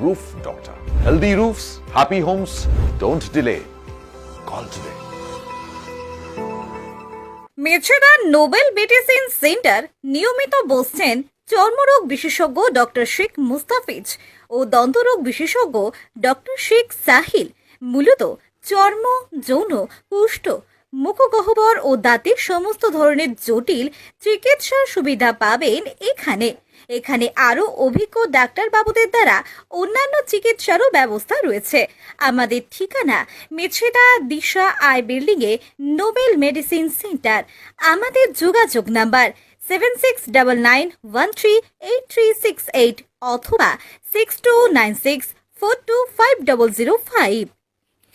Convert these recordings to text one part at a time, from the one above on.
roof doctor healthy roofs happy homes don't delay call today Mecheda Nobel medicine centre নিয়মিত বসছেন চর্মরোগ বিশেষজ্ঞ doctor Sheikh Mustafiz ও দন্তরোগ বিশেষজ্ঞ ডক্টর শেখ সাহিল। মূলত চর্ম, যৌন, কুষ্ঠ মুখগহ্বর ও দাঁতের সমস্ত ধরনের জটিল চিকিৎসার সুবিধা পাবেন এখানে। এখানে আরও অভিজ্ঞ ডাক্তারবাবুদের দ্বারা অন্যান্য চিকিৎসারও ব্যবস্থা রয়েছে। আমাদের ঠিকানা মেছেদা দিশা আই বিল্ডিংয়ে নোবেল মেডিসিন সেন্টার। আমাদের যোগাযোগ number seven six double nine one three eight three six eight অথবা six two nine six four two five double zero five.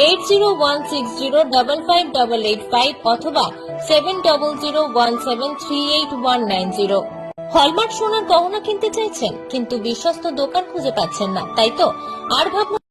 eight zero one six zero double five double eight five অথবা seven double zero one seven three eight one nine zero hallmark সোনার গহনা কিনতে চাইছেন, কিন্তু বিশ্বস্ত দোকান খুঁজে পাচ্ছেন না, তাই তো? আর ভাবনা